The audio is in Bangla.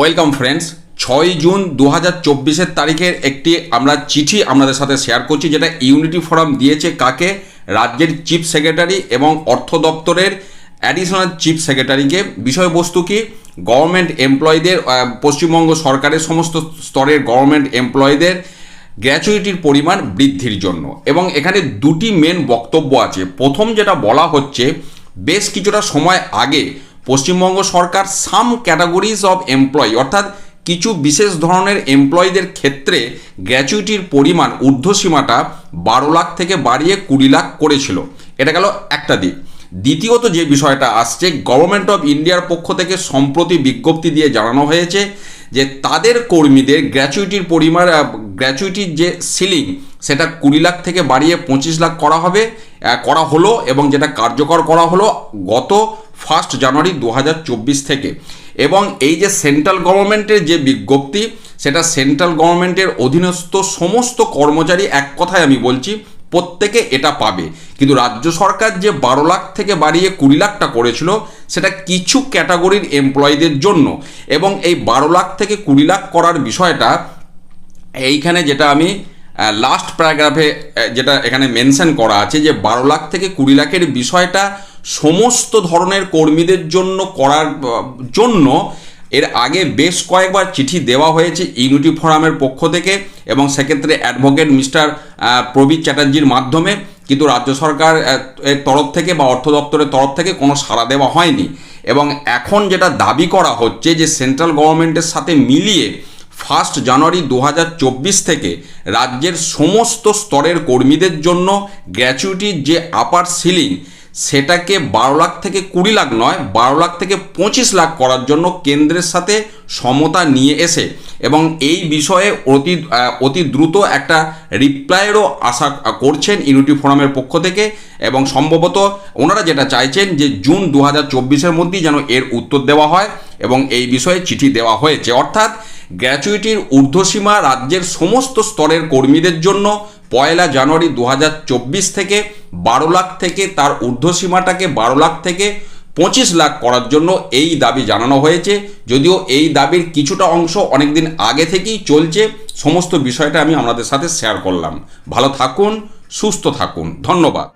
ওয়েলকাম ফ্রেন্ডস ছয় জুন দু হাজার চব্বিশের তারিখের একটি আমরা চিঠি আপনাদের সাথে শেয়ার করছি, যেটা ইউনিটি ফোরাম দিয়েছে কাকে? রাজ্যের চিফ সেক্রেটারি এবং অর্থ দপ্তরের অ্যাডিশনাল চিফ সেক্রেটারিকে বিষয়বস্তু কি? গভর্নমেন্ট এমপ্লয়ীদের পশ্চিমবঙ্গ সরকারের সমস্ত স্তরের গভর্নমেন্ট এমপ্লয়ীদের গ্র্যাচুইটির পরিমাণ বৃদ্ধির জন্য। এবং এখানে দুটি মেন বক্তব্য আছে। প্রথম যেটা বলা হচ্ছে, বেশ কিছুটা সময় আগে পশ্চিমবঙ্গ সরকার সাম ক্যাটাগরিজ অফ এমপ্লয়ি অর্থাৎ কিছু বিশেষ ধরনের এমপ্লয়ীদের ক্ষেত্রে গ্র্যাচুইটির পরিমাণ ঊর্ধ্বসীমাটা বারো লাখ থেকে বাড়িয়ে কুড়ি লাখ করেছিল। এটা গেল একটা দিক। দ্বিতীয়ত যে বিষয়টা আসছে গভর্নমেন্ট অফ ইন্ডিয়ার পক্ষ থেকে সম্প্রতি বিজ্ঞপ্তি দিয়ে জানানো হয়েছে যে তাদের কর্মীদের গ্র্যাচুইটির পরিমাণ গ্র্যাচুইটির যে সিলিং সেটা কুড়ি লাখ থেকে বাড়িয়ে পঁচিশ লাখ করা হবে করা হলো এবং যেটা কার্যকর করা হলো গত ফার্স্ট জানুয়ারি দু হাজার চব্বিশ থেকে। এবং এই যে সেন্ট্রাল গভর্নমেন্টের যে বিজ্ঞপ্তি, সেটা সেন্ট্রাল গভর্নমেন্টের অধীনস্থ সমস্ত কর্মচারী এক কথায় আমি বলছি প্রত্যেকে এটা পাবে। কিন্তু রাজ্য সরকার যে বারো লাখ থেকে বাড়িয়ে কুড়ি লাখটা করেছিল, সেটা কিছু ক্যাটাগরির এমপ্লয়ীদের জন্য। এবং এই বারো লাখ থেকে কুড়ি লাখ করার বিষয়টা, এইখানে যেটা আমি লাস্ট প্যারাগ্রাফে যেটা এখানে মেনশন করা আছে যে বারো লাখ থেকে কুড়ি লাখের বিষয়টা সমস্ত ধরনের কর্মীদের জন্য করার জন্য এর আগে বেশ কয়েকবার চিঠি দেওয়া হয়েছে ইউনিটি ফোরামের পক্ষ থেকে এবং সেক্ষেত্রে অ্যাডভোকেট মিস্টার প্রবীর চ্যাটার্জির মাধ্যমে, কিন্তু রাজ্য সরকার এর তরফ থেকে বা অর্থ দপ্তরের তরফ থেকে কোনো সাড়া দেওয়া হয়নি। এবং এখন যেটা দাবি করা হচ্ছে যে সেন্ট্রাল গভর্নমেন্টের সাথে মিলিয়ে ফার্স্ট জানুয়ারি দু হাজার চব্বিশ থেকে রাজ্যের সমস্ত স্তরের কর্মীদের জন্য গ্র্যাচুইটির যে আপার সিলিং সেটাকে বারো লাখ থেকে কুড়ি লাখ নয়, বারো লাখ থেকে পঁচিশ লাখ করার জন্য কেন্দ্রের সাথে সমতা নিয়ে এসে এবং এই বিষয়ে অতি অতি দ্রুত একটা রিপ্লাইয়েরও আশা করছেন ইউনিটি ফোরামের পক্ষ থেকে এবং সম্ভবত ওনারা যেটা চাইছেন যে জুন দু হাজার চব্বিশের মধ্যেই যেন এর উত্তর দেওয়া হয় এবং এই বিষয়ে চিঠি দেওয়া হয়েছে। অর্থাৎ গ্র্যাচুইটির ঊর্ধ্বসীমা রাজ্যের সমস্ত স্তরের কর্মীদের জন্য পয়লা জানুয়ারি দু হাজার চব্বিশ থেকে বারো লাখ থেকে তার ঊর্ধ্বসীমাটাকে বারো লাখ থেকে পঁচিশ লাখ করার জন্য এই দাবি জানানো হয়েছে। যদিও এই দাবির কিছুটা অংশ অনেকদিন আগে থেকেই চলছে, সমস্ত বিষয়টা আমি আপনাদের সাথে শেয়ার করলাম। ভালো থাকুন, সুস্থ থাকুন। ধন্যবাদ।